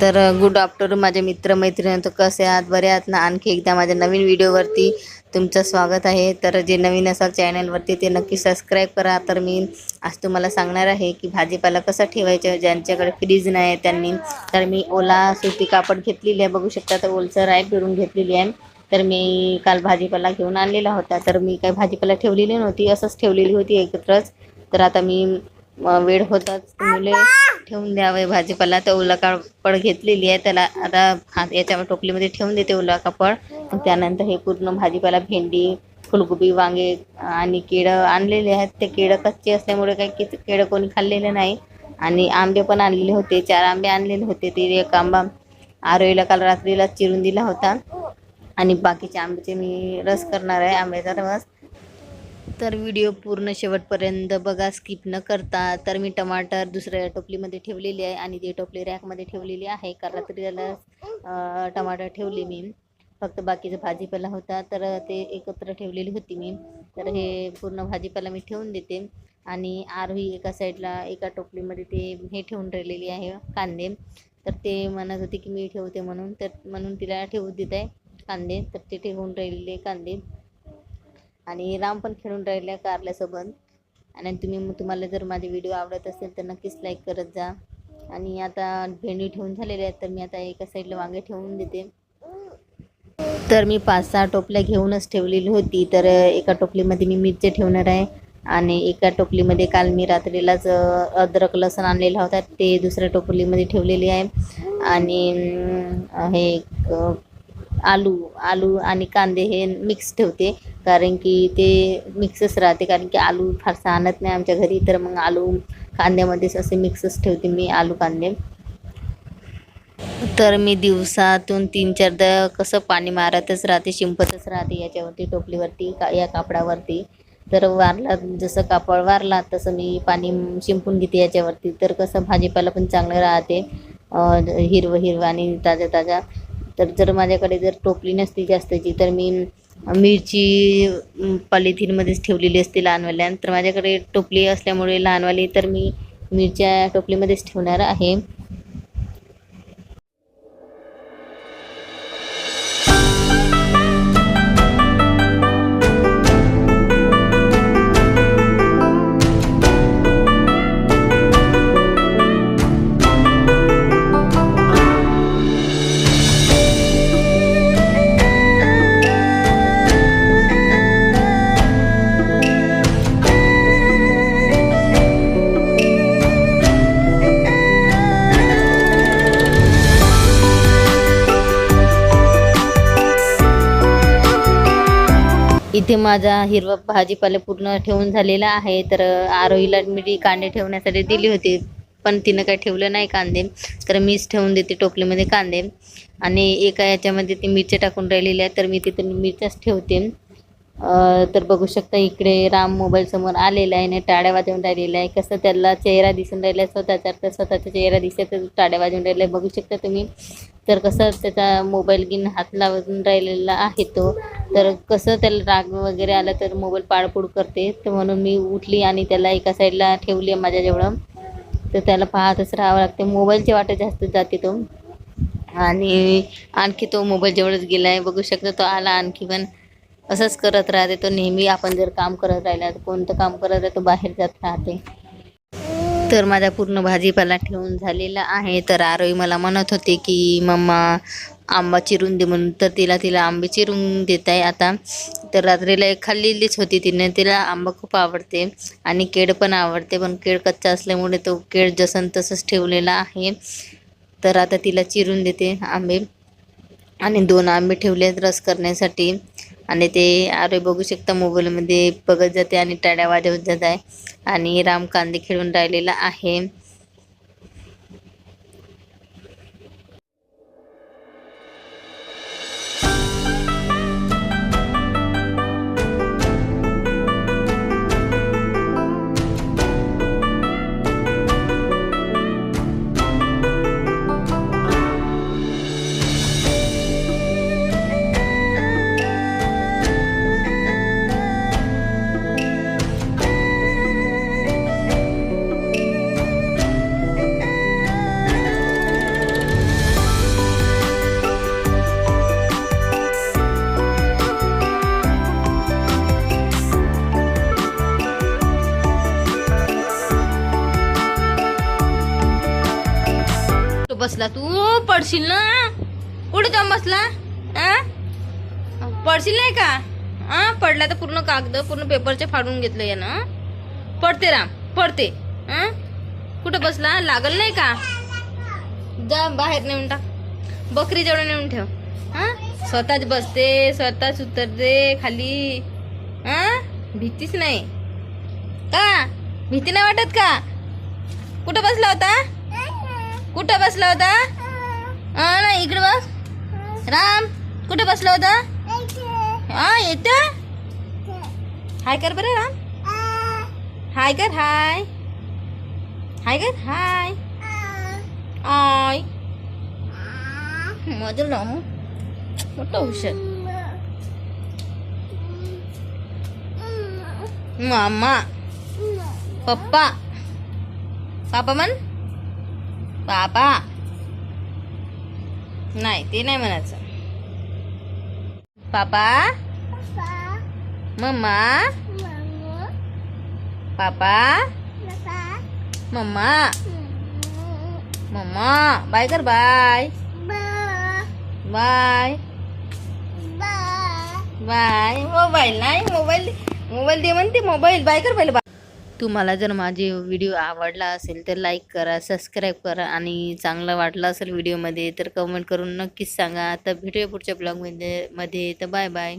तर good afternoon माझे मित्रमैत्रिणी तर कसे आहात? बरे आहात ना? आणखी एकदा माझ्या नवीन व्हिडिओवरती तुमचं स्वागत आहे. तर जे नवीन असाल चॅनलवरती ते नक्की सबस्क्राईब करा. तर मी आज तुम्हाला सांगणार आहे की भाजीपाला कसा ठेवायचा ज्यांच्याकडे फ्रीज नाही आहे त्यांनी तर मी ओला सुती कापड घेतलेली आहे. बघू शकता तर ओलसर आहे फिरून घेतलेली आहे. तर मी काल भाजीपाला घेऊन आणलेला होता. तर मी काही भाजीपाला ठेवलेली नव्हती असंच ठेवलेली होती एकत्रच. तर आता मी वेळ होताच मुले ठेवून द्यावे. भाजीपाला तर ओला कापड घेतलेली आहे. त्याला आता हात याच्या टोपलीमध्ये ठेवून देते ओला कापड. मग त्यानंतर हे पूर्ण भाजीपाला भेंडी फुलगोबी वांगे आणि केळं आणलेले आहेत. ते केळं कच्चे असल्यामुळे काही की केळं कोणी खाल्लेलं नाही. आणि आंबे पण आणलेले होते. चार आंबे आणलेले होते. ते एक आंबा आरोईला काल रात्रीला चिरून दिला होता. आणि बाकीचे आंब्याचे मी रस करणार आहे. आंब्याचा रस. तर व्हिडिओ पूर्ण शेवटपर्यंत बघा स्किप न करता. तर मी टमाटर दुसऱ्या टोपलीमध्ये ठेवलेली आहे आणि ती टोपली रॅकमध्ये ठेवलेली आहे. कारण रात्री त्याला टमाटर ठेवले मी. फक्त बाकीचा भाजीपाला होता. तर ते एकत्र ठेवलेली होती मी. तर हे पूर्ण भाजीपाला मी ठेवून देते. आणि आरही एका साईडला एका टोपलीमध्ये ते हे ठेवून राहिलेली आहे कांदे. तर ते म्हणत होते की मी ठेवते म्हणून. तर म्हणून तिला ठेवू देत आहे कांदे. तर ते ठेवून राहिलेले कांदे. आणि राम पण खेळून राहिल्या कारल्यासोबत. आणि तुम्ही तुम्हाला जर माझे व्हिडिओ आवडत असेल तर नक्कीच लाईक करत जा. आणि आता भेंडी ठेवून झालेले आहेत तर मी आता एका साईडला वांगे ठेवून देते. तर मी पाच सहा टोपल्या घेऊनच ठेवलेली होती तर एका टोपलीमध्ये मी मिरची ठेवणार आहे. आणि एका टोपलीमध्ये काल मी रात्रीलाच अद्रक लसण आणलेला होता ते दुसऱ्या टोपलीमध्ये ठेवलेली आहे. आणि हे आलू आलू आणि कांदे हे मिक्स ठेवते. कारण की ते मिक्सच राहते. कारण की आलू फारसं आणत नाही आमच्या घरी. तर मग आलू कांद्यामध्येच असे मिक्सच ठेवते मी आलू कांदे. तर मी दिवसातून तीन चारदा कसं पाणी मारतच राहते शिंपतच राहते याच्यावरती टोपलीवरती का या कापडावरती. तर वारला जसं कापड वारला तसं मी पाणी शिंपून घेते याच्यावरती. तर कसं भाजीपाला पण चांगलं राहते. हिरवं हिरवं आणि ताज्या ताज्या तर जर माझ्याकडे जर टोपली नसती जास्तची तर मी मिरची पॉलिथिनमध्येच ठेवलेली असते लहानवाल्या तर माझ्याकडे टोपली असल्यामुळे लहानवाली तर मी मिरच्या टोपलीमध्येच ठेवणार आहे. इथे माझा हिरवा भाजीपाला पूर्ण ठेवून झालेला आहे. तर आरोहीला मी कांदे ठेवण्यासाठी दिली होती. पण तिनं काही ठेवलं नाही कांदे. तर मीच ठेवून देते टोपलीमध्ये कांदे. आणि एका याच्यामध्ये ती मिरच्या टाकून राहिलेली आहे तर मी तिथून मिरच्याच ठेवते. तर बघू शकता इकडे राम मोबाईल समोर आलेला आहे आणि टाळ्या वाजवून राहिलेला आहे. कसं त्याला चेहरा दिसून राहिला आहे स्वतःचा तर स्वतःचा चेहरा दिसत तर टाळ्या वाजवून राहिला आहे बघू शकता तुम्ही. तर कसं त्याचा मोबाईल घेऊन हात लावून राहिलेला आहे तो. तर कसं त्याला राग वगैरे आला तर मोबाईल पाडपूड करते. तर म्हणून मी उठली आणि त्याला एका साईडला ठेवली आहे माझ्याजवळ. तर त्याला पाहतच राहावं लागते मोबाईलची वाटत जास्त जाते तो. आणि आणखी तो मोबाईल जवळच गेला आहे बघू शकता तो आला आणखी पण. असंच करत राहते. तो नेहमी आपण जर काम करत राहिला तर कोणतं काम करत आहे तो बाहेर जात राहते. तर माझा पूर्ण भाजीपाला ठेवून झालेला आहे. तर आरोही मला म्हणत होते की मम्मा आंबा चिरून दे म्हणून. तर तिला तिला आंबे चिरून देत आहे आता. तर रात्रीला एक खाल्लेलीच होती तिने. तिला आंबा खूप आवडते आणि केळ पण आवडते. पण केळ कच्चा असल्यामुळे तो केळ जसं तसंच ठेवलेला आहे. तर आता तिला चिरून देते आंबे. आणि दोन आंबे ठेवले आहेत रस करण्यासाठी. आणि ते आरे बघू शकता मोबाईलमध्ये बघत जाते आणि टाळ्या वाजवत जात आहे. आणि राम कांदे खेळून राहिलेला आहे. बसला तू? पडशील ना? कुठे जाऊन बसला? आ? पडशील नाही का? हा पडला तर पूर्ण कागद पूर्ण पेपरचे फाडून घेतलं यानं. पडते राम पडते. हा कुठं बसला? लागल नाही का? जा बाहेर नेऊन टाक. बकरी जवळ नेऊन ठेव. हा स्वतःच बसते स्वतःच उतरते खाली. हा भीतीच नाही. का? भीती नाही वाटत का? कुठं बसला होता? कुठं बसला होता? हा नाही इकडे बस. राम कुठं बसला होता? हा येत. हाय कर बरं राम. हाय कर हाय. हाय कर हाय. आय. माझं ना मोठं हुशार. मामा. पप्पा. पापा म्हण. पापा नाही ते नाही म्हणायचं. Papa mamma. Papa mamma. Mamma. Bye कर बाय. बाय. बाय. मोबाईल नाही मोबाईल मोबाईल दे म्हणते मोबाईल. बाय कर पहिले तुम्हाला जर माझे व्हिडिओ आवडला असेल तर लाईक करा सबस्क्राईब करा आणि चांगलं वाटलं असेल व्हिडिओमध्ये तर कमेंट करून नक्कीच सांगा. तर भेटूया पुढच्या ब्लॉगमध्ये. मध्ये. तर बाय बाय.